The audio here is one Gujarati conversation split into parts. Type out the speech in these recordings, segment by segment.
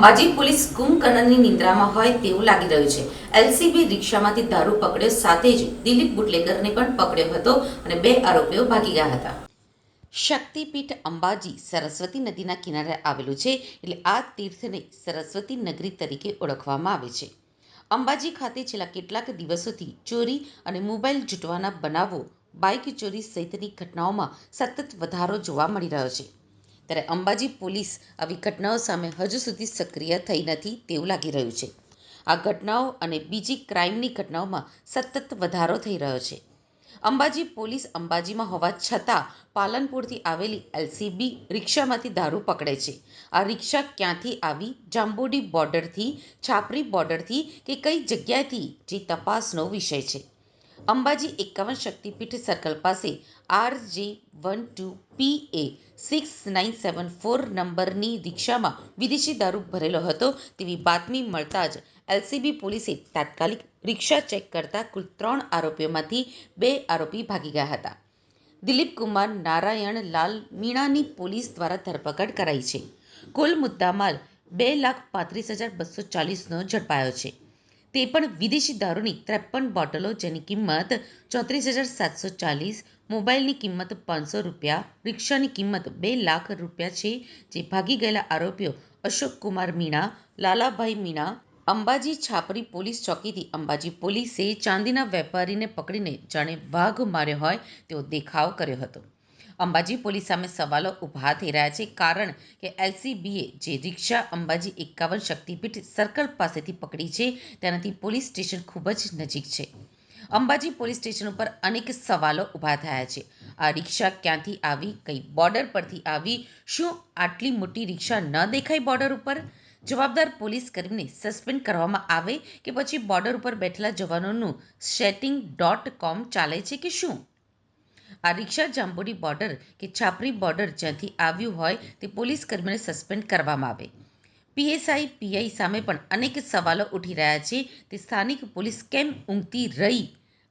અંબાજી પોલીસ કુંભકર્ણની નિંદ્રામાં હોય તેવું લાગી રહ્યું છે. એલસીબી રિક્ષામાંથી દારૂ પકડ્યો સાથે જ દિલીપ બુટલેકરને પણ પકડ્યો હતો અને બે આરોપીઓ ભાગી ગયા હતા. શક્તિપીઠ અંબાજી સરસ્વતી નદીના કિનારે આવેલું છે એટલે આ તીર્થને સરસ્વતી નગરી તરીકે ઓળખવામાં આવે છે. અંબાજી ખાતે છેલ્લા કેટલાક દિવસોથી ચોરી અને મોબાઈલ જૂટવાના બનાવો, બાઇક ચોરી સહિતની ઘટનાઓમાં સતત વધારો જોવા મળી રહ્યો છે. ત્યારે અંબાજી પોલીસ આવી ઘટનાઓ સામે હજુ સુધી સક્રિય થઈ નથી તેવું લાગી રહ્યું છે. આ ઘટનાઓ અને બીજી ક્રાઇમની ઘટનાઓમાં સતત વધારો થઈ રહ્યો છે. અંબાજી પોલીસ અંબાજીમાં હોવા છતાં પાલનપુરથી આવેલી એલસીબી રિક્ષામાંથી દારૂ પકડે છે. આ રિક્ષા ક્યાંથી આવી? જાંબુડી બોર્ડરથી, છાપરી બોર્ડરથી કે કઈ જગ્યાએથી? જે તપાસનો વિષય છે. અંબાજી એકાવન શક્તિપીઠ સર્કલ પાસે R J one two P A six nine seven four નંબરની રિક્ષામાં વિદેશી દારૂ ભરેલો હતો. તેવી બાતમી મળતા જ એલસીબી પોલીસે તાત્કાલિક રિક્ષા ચેક કરતા કુલ ત્રણ આરોપીઓમાંથી બે આરોપી ભાગી ગયા હતા. દિલીપ કુમાર નારાયણ લાલ મીણાની પોલીસ દ્વારા ધરપકડ કરાઈ છે. કુલ મુદ્દામાલ બે લાખ પાંત્રીસ હજાર બસો ચાલીસનો ઝડપાયો છે. તે પણ વિદેશી દારૂની ત્રેપન બોટલો જેની કિંમત ચોત્રીસ હજાર સાતસો ચાલીસ, મોબાઈલની કિંમત પાંચસો રૂપિયા, રિક્ષાની કિંમત બે લાખ રૂપિયા છે, જે ભાગી ગયેલા આરોપીઓ અશોક કુમાર મીણા, લાલાભાઈ મીણા, અંબાજી છાપરી પોલીસ ચોકીથી અંબાજી પોલીસે ચાંદીના વેપારીને પકડીને જાણે વાઘ માર્યો હોય તેવો દેખાવ કર્યો હતો. અંબાજી પોલીસ સામે સવાલો ઊભા થઈ રહ્યા છે. કારણ કે એલસીબીએ જે રિક્ષા અંબાજી એકાવન શક્તિપીઠ સર્કલ પાસેથી પકડી છે, તેનાથી પોલીસ સ્ટેશન ખૂબ જ નજીક છે. અંબાજી પોલીસ સ્ટેશન ઉપર અનેક સવાલો ઊભા થયા છે. આ રિક્ષા ક્યાંથી આવી, કઈ બોર્ડર પરથી આવી, શું આટલી મોટી રિક્ષા ન દેખાય બોર્ડર ઉપર? જવાબદાર પોલીસ કર્મીને સસ્પેન્ડ કરવામાં આવે કે પછી બોર્ડર ઉપર બેઠેલા જવાનોનું સેટિંગ ડોટ કોમ ચાલે છે કે શું? આ રિક્ષા જાંબુડી બોર્ડર કે છાપરી બોર્ડર જ્યાંથી આવ્યું હોય તે પોલીસ કર્મીને સસ્પેન્ડ કરવામાં આવે. પીએસઆઈ, પીઆઈ સામે પણ અનેક સવાલો ઉઠી રહ્યા છે. તે સ્થાનિક પોલીસ કેમ ઊંઘતી રહી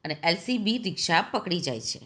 અને એલસીબી રિક્ષા પકડી જાય છે?